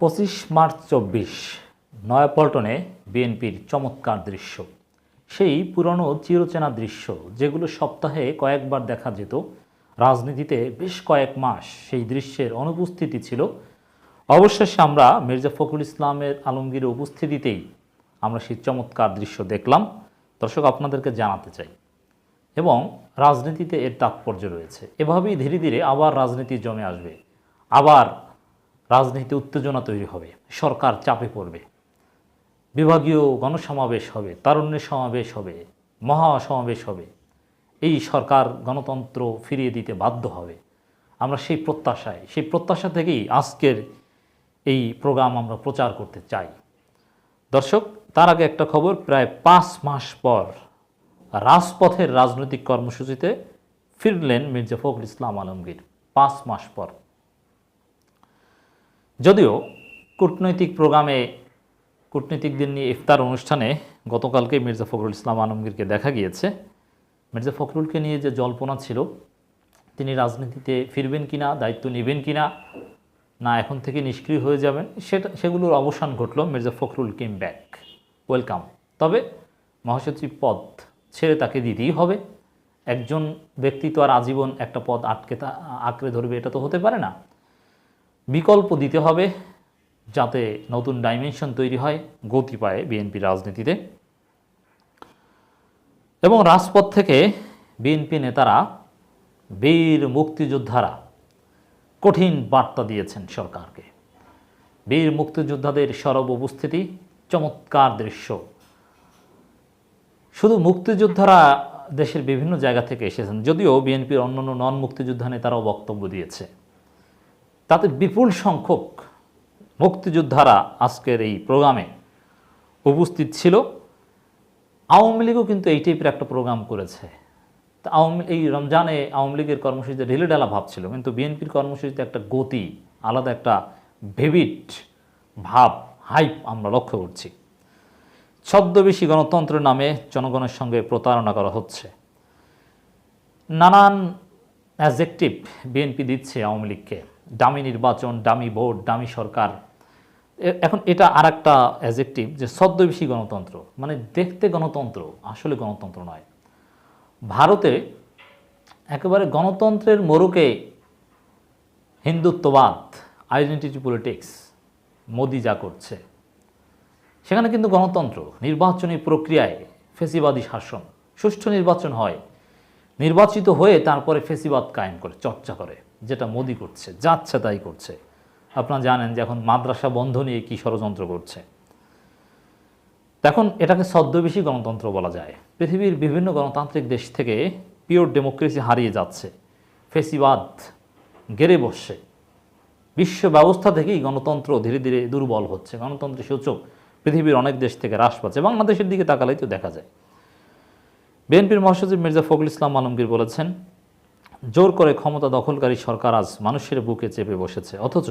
পঁচিশ মার্চ চব্বিশ, নয়াপল্টনে বিএনপির চমৎকার দৃশ্য। সেই পুরনো চিরচেনা দৃশ্য, যেগুলো সপ্তাহে কয়েকবার দেখা যেত। রাজনীতিতে বেশ কয়েক মাস সেই দৃশ্যের অনুপস্থিতি ছিল। অবশেষে আমরা মির্জা ফখরুল ইসলামের আলমগীরের উপস্থিতিতেই আমরা সেই চমৎকার দৃশ্য দেখলাম। দর্শক, আপনাদেরকে জানাতে চাই। এবং রাজনীতিতে এর তাৎপর্য রয়েছে। এভাবেই ধীরে ধীরে আবার রাজনীতি জমে আসবে। আবার রাজনীতিতে উত্তেজনা তৈরি হবে, সরকার চাপে পড়বে, বিভাগীয় গণসমাবেশ হবে তারুণ্যের সমাবেশ হবে মহা সমাবেশ হবে, এই সরকার গণতন্ত্র ফিরিয়ে দিতে বাধ্য হবে। আমরা সেই প্রত্যাশায়, সেই প্রত্যাশা থেকেই আজকের এই প্রোগ্রাম আমরা প্রচার করতে চাই। দর্শক, তার আগে একটা খবর, প্রায় পাঁচ মাস পর রাজপথের রাজনৈতিক কর্মসূচিতে ফিরলেন মির্জা ফখরুল ইসলাম আলমগীর, পাঁচ মাস পর। যদিও কূটনৈতিক প্রোগ্রামে কূটনীতিকদের নিয়ে ইফতার অনুষ্ঠানে গতকালকে মির্জা ফখরুল ইসলাম আলমগীরকে দেখা গিয়েছে। মির্জা ফখরুলকে নিয়ে যে জল্পনা ছিল, তিনি রাজনীতিতে ফিরবেন কিনা, দায়িত্ব নেবেন কিনা, না এখন থেকে নিষ্ক্রিয় হয়ে যাবেন, সেটা, সেগুলোর অবসান ঘটলো Mirza Fakhrul came back welcome তবে মহাসচিব পদ ছেড়ে তাকে দিতেই হবে। একজন ব্যক্তি তো আর আজীবন একটা পদ আটকে তা, আঁকড়ে ধরবে, এটা তো হতে পারে না। বিকল্প দিতে হবে যাতে নতুন ডাইমেনশন তৈরি হয় গতি পায় বিএনপি রাজনীতিতে। এবং রাজপথ থেকে বিএনপি নেতারা, বীর মুক্তিযোদ্ধারা কঠিন বার্তা দিয়েছেন সরকারকে। বীর মুক্তিযোদ্ধাদের সরব উপস্থিতি, চমৎকার দৃশ্য। শুধু মুক্তিযোদ্ধারা দেশের বিভিন্ন জায়গা থেকে এসেছেন, যদিও বিএনপির অন্যান্য নন মুক্তিযোদ্ধা নেতারাও বক্তব্য দিয়েছে। তাতে বিপুল সংখ্যক মুক্তিযোদ্ধারা আজকের এই প্রোগ্রামে উপস্থিত ছিল। আওয়ামী লীগও কিন্তু এই টাইপের একটা প্রোগ্রাম করেছে। তা আওয়ামী, এই রমজানে আওয়ামী লীগের কর্মসূচিতে ঢিলেঢালা ভাব ছিল, কিন্তু বিএনপির কর্মসূচিতে একটা গতি, আলাদা একটা ভেবিট ভাব হাইপ আমরা লক্ষ্য করছি। ছদ্মবেশী গণতন্ত্রের নামে জনগণের সঙ্গে প্রতারণা করা হচ্ছে। নানান অ্যাজেক্টিভ বিএনপি দিচ্ছে আওয়ামী লীগকে। দামি নির্বাচন, দামি ভোট, দামি সরকার। এখন এটা আর একটা অ্যাজেক্টিভ যে ছদ্মবেশী গণতন্ত্র মানে দেখতে গণতন্ত্র, আসলে গণতন্ত্র নয়। ভারতে একেবারে গণতন্ত্রের মোড়কে হিন্দুত্ববাদ আইডেন্টিটি পলিটিক্স মোদি যা করছে, সেখানে কিন্তু গণতন্ত্র, নির্বাচনী প্রক্রিয়ায় ফেসিবাদী শাসন, সুষ্ঠু নির্বাচন হয়, নির্বাচিত হয়ে তারপরে ফেসিবাদ কায়েম করে, চর্চা করে। যেটা মোদি করছে, যাচ্ছে তাই করছে। আপনারা জানেন যে এখন মাদ্রাসা বন্ধ নিয়ে কী ষড়যন্ত্র করছে। এখন এটাকে ছদ্মবেশী গণতন্ত্র বলা যায়। পৃথিবীর বিভিন্ন গণতান্ত্রিক দেশ থেকে পিওর ডেমোক্রেসি হারিয়ে যাচ্ছে। ফেসিবাদ গেড়ে বসছে। বিশ্ব ব্যবস্থা থেকেই গণতন্ত্র ধীরে ধীরে দুর্বল হচ্ছে। গণতন্ত্রের সূচক পৃথিবীর অনেক দেশ থেকে হ্রাস পাচ্ছে বাংলাদেশের দিকে তাকালেই তো দেখা যায়। বিএনপির মহাসচিব মির্জা ফখরুল ইসলাম আলমগীর বলেছেন জোর করে ক্ষমতা দখলকারী সরকার আজ মানুষের বুকে চেপে বসেছে। অথচ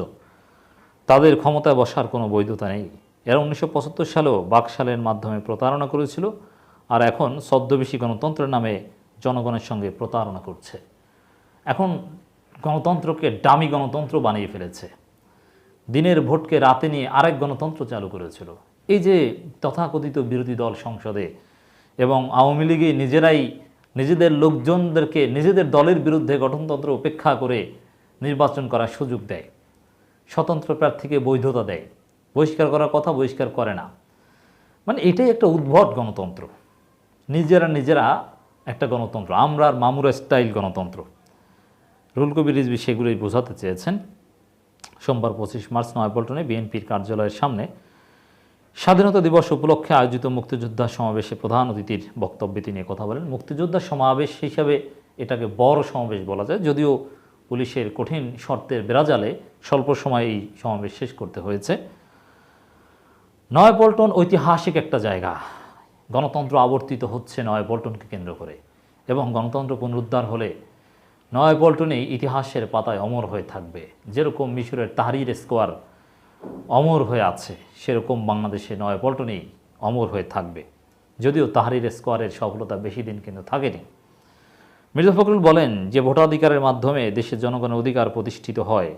তাদের ক্ষমতায় বসার কোনো বৈধতা নেই। এরা উনিশশো পঁচাত্তর সালেও বাকশালের মাধ্যমে প্রতারণা করেছিল আর এখন ছদ্মবেশী গণতন্ত্রের নামে জনগণের সঙ্গে প্রতারণা করছে। এখন গণতন্ত্রকে ডামি গণতন্ত্র বানিয়ে ফেলেছে। দিনের ভোটকে রাতে নিয়ে আরেক গণতন্ত্র চালু করেছিল। এই যে তথাকথিত বিরোধী দল সংসদে এবং আওয়ামী লীগে নিজেরাই নিজেদের লোকজনদেরকে, নিজেদের দলের বিরুদ্ধে গঠনতন্ত্র উপেক্ষা করে নির্বাচন করার সুযোগ দেয়। স্বতন্ত্র প্রার্থীকে বৈধতা দেয়। বহিষ্কার করার কথা বহিষ্কার করে না। মানে এটাই একটা উদ্ভট গণতন্ত্র। নিজেরা নিজেরা একটা গণতন্ত্র। আমরা আর মামুরা স্টাইল গণতন্ত্র। রুল কবির রিজভি সেগুলোই বোঝাতে চেয়েছেন। সোমবার পঁচিশ মার্চ নয়াপল্টনে বিএনপির কার্যালয়ের সামনে স্বাধীনতা দিবস উপলক্ষে আয়োজিত মুক্তিযোদ্ধা সমাবেশে প্রধান অতিথির বক্তব্যে তিনি কথা বলেন, মুক্তিযোদ্ধা সমাবেশ হিসাবে এটাকে বড় সমাবেশ বলা যায়। যদিও পুলিশের কঠিন শর্তের বেড়াজালে স্বল্প সময়ে এই সমাবেশ শেষ করতে হয়েছে। নয়াপল্টন ঐতিহাসিক একটা জায়গা। গণতন্ত্র আবর্তিত হচ্ছে নয়াপল্টনকে কেন্দ্র করে এবং গণতন্ত্র পুনরুদ্ধার হলে নয়াপল্টনেই ইতিহাসের পাতায় অমর হয়ে থাকবে। যেরকম মিশরের তাহরির স্কোয়ার অমর হয়ে আছে, সেরকম বাংলাদেশে নয়াপল্টনেই অমর হয়ে থাকবে। যদিও তাহরির স্কোয়ারের সফলতা বেশি দিন কিন্তু থাকেনি। মির্জা ফখরুল বলেন যে ভোটাধিকারের মাধ্যমে দেশের জনগণের অধিকার প্রতিষ্ঠিত হয়,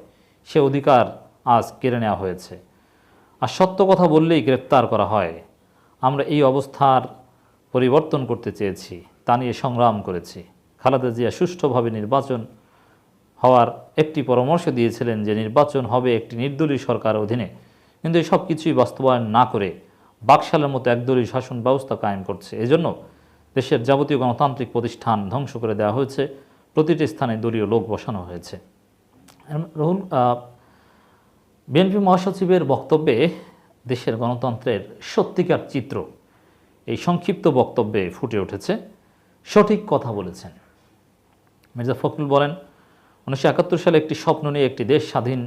সে অধিকার আজ কেড়ে নেওয়া হয়েছে। আর সত্য কথা বললেই গ্রেপ্তার করা হয়। আমরা এই অবস্থার পরিবর্তন করতে চেয়েছি, তা নিয়ে সংগ্রাম করেছি। খালেদা জিয়া সুষ্ঠুভাবে নির্বাচন হওয়ার একটি পরামর্শ দিয়েছিলেন যে নির্বাচন হবে একটি নির্দলীয় সরকার অধীনে। কিন্তু এই সব কিছুই বাস্তবায়ন না করে বাকশালের মতো একদলীয় শাসন ব্যবস্থা কায়েম করছে। এজন্য দেশের যাবতীয় গণতান্ত্রিক প্রতিষ্ঠান ধ্বংস করে দেওয়া হয়েছে। প্রতিটি স্থানে দলীয় লোক বসানো হয়েছে। রহুল বিএনপি মহাসচিবের বক্তব্যে দেশের গণতন্ত্রের সত্যিকার চিত্র এই সংক্ষিপ্ত বক্তব্যে ফুটে উঠেছে। সঠিক কথা বলেছেন। মির্জা ফখরুল বলেন উনিশশো একাত্তর সালে একটি স্বপ্ন নিয়ে একটি দেশ স্বাধীন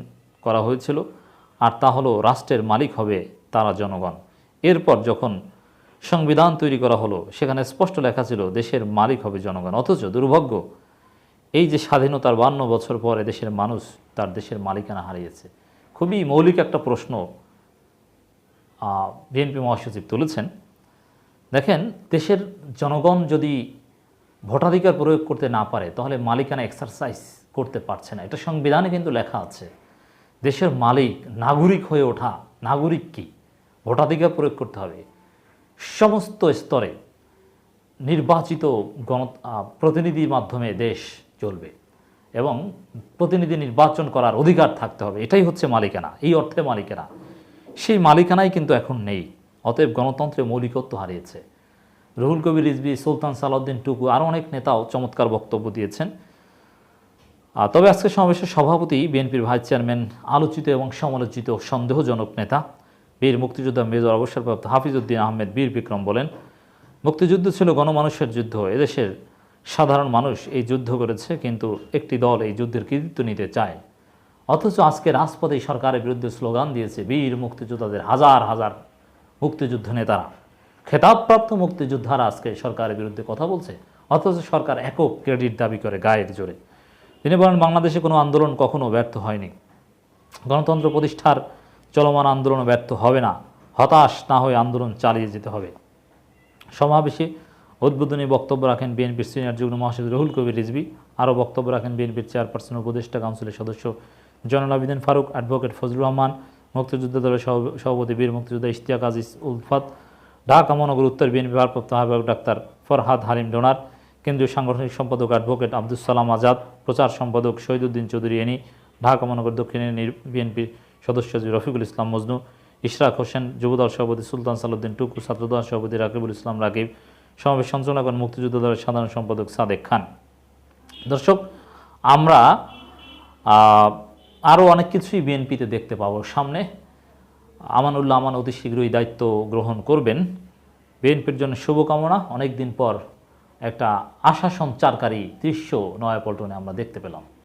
করা হয়েছিল, আর তা হলো রাষ্ট্রের মালিক হবে তারা জনগণ। এরপর যখন সংবিধান তৈরি করা হলো, সেখানে স্পষ্ট লেখা ছিল, দেশের মালিক হবে জনগণ। অথচ দুর্ভাগ্য, এই যে স্বাধীনতার বান্ন বছর পরে দেশের মানুষ তার দেশের মালিকানা হারিয়েছে। খুবই মৌলিক একটা প্রশ্ন বিএনপি মহাসচিব তুলেছেন। দেখেন, দেশের জনগণ যদি ভোটাধিকার প্রয়োগ করতে না পারে, তাহলে মালিকানা এক্সারসাইজ করতে পারছে না। এটা সংবিধানে কিন্তু লেখা আছে। দেশের মালিক নাগরিক হয়ে ওঠা, নাগরিক কি? ভোটাধিকার প্রয়োগ করতে হবে। সমস্ত স্তরে নির্বাচিত গণ প্রতিনিধির মাধ্যমে দেশ চলবে এবং প্রতিনিধি নির্বাচন করার অধিকার থাকতে হবে। এটাই হচ্ছে মালিকানা। এই অর্থে মালিকানা। সেই মালিকানাই কিন্তু এখন নেই। অতএব গণতন্ত্রের মৌলিকত্ব হারিয়েছে। রুহুল কবির রিজবি সুলতান সালাউদ্দিন টুকু, আরও অনেক নেতাও চমৎকার বক্তব্য দিয়েছেন। তবে আজকে সমাবেশের সভাপতি বিএনপির ভাইস চেয়ারম্যান, আলোচিত এবং সমালোচিত সন্দেহজনক নেতা, বীর মুক্তিযোদ্ধা মেজর অবসরপ্রাপ্ত হাফিজউদ্দিন আহমেদ, বীর বিক্রম বলেন, মুক্তিযুদ্ধ ছিল গণমানুষের যুদ্ধ, এদেশের সাধারণ মানুষ এই যুদ্ধ করেছে, কিন্তু একটি দল এই যুদ্ধের কৃতিত্ব নিতে চায়। অথচ আজকে রাজপথে সরকারের বিরুদ্ধে স্লোগান দিয়েছে, বীর মুক্তিযোদ্ধাদের হাজার হাজার মুক্তিযুদ্ধ নেতারা। খেতাবপ্রাপ্ত মুক্তিযোদ্ধারা আজকে সরকারের বিরুদ্ধে কথা বলছে, অথচ সরকার একক ক্রেডিট দাবি করে গায়ের জোরে। তিনি বলেন, বাংলাদেশে কোনো আন্দোলন কখনো ব্যর্থ হয়নি। গণতন্ত্র প্রতিষ্ঠার চলমান আন্দোলন ব্যর্থ হবে না। হতাশ না হয়ে আন্দোলন চালিয়ে যেতে হবে। সমাবেশে উদ্বোধনী বক্তব্য রাখেন বিএনপির সিনিয়র যুগ্ম মহাসচিব রহুল কবির রিজবি আরও বক্তব্য রাখেন বিএনপির চেয়ারপারসন উপদেষ্টা কাউন্সিলের সদস্য জয়নুল আবিদিন ফারুক, অ্যাডভোকেট ফজলুর রহমান, মুক্তিযুদ্ধ দলের সভাপতি বীর মুক্তিযোদ্ধা ইশতিয়াক আজিজ উলফাত, ঢাকা মহানগর উত্তর বিএনপি ভারপ্রাপ্ত আহ্বায়ক ডাক্তার ফরহাদ হালিম ডোনার কেন্দ্রীয় সাংগঠনিক সম্পাদক অ্যাডভোকেট আব্দুল সালাম আজাদ, প্রচার সম্পাদক শহীদুদ্দিন চৌধুরী এনি, ঢাকা মহানগর দক্ষিণের বিএনপির সদস্য রফিকুল ইসলাম মজনু, ইশরাক হোসেন, যুবদল সভাপতি সুলতান সালুদ্দিন টুকু, ছাত্রদল সভাপতি রাকিবুল ইসলাম রাকিব, সমাবেশ সঞ্চালনা করেন মুক্তিযুদ্ধ দলের সাধারণ সম্পাদক সাদেক খান। দর্শক, আমরা আরও অনেক কিছুই বিএনপিতে দেখতে পাবো সামনে। আমানুল্লাহ আমান অতি শীঘ্রই দায়িত্ব গ্রহণ করবেন। বিএনপির জন্য শুভকামনা। অনেক দিন পর একটা আশা সঞ্চারকারী দৃশ্য নয়াপল্টনে আমরা দেখতে পেলাম।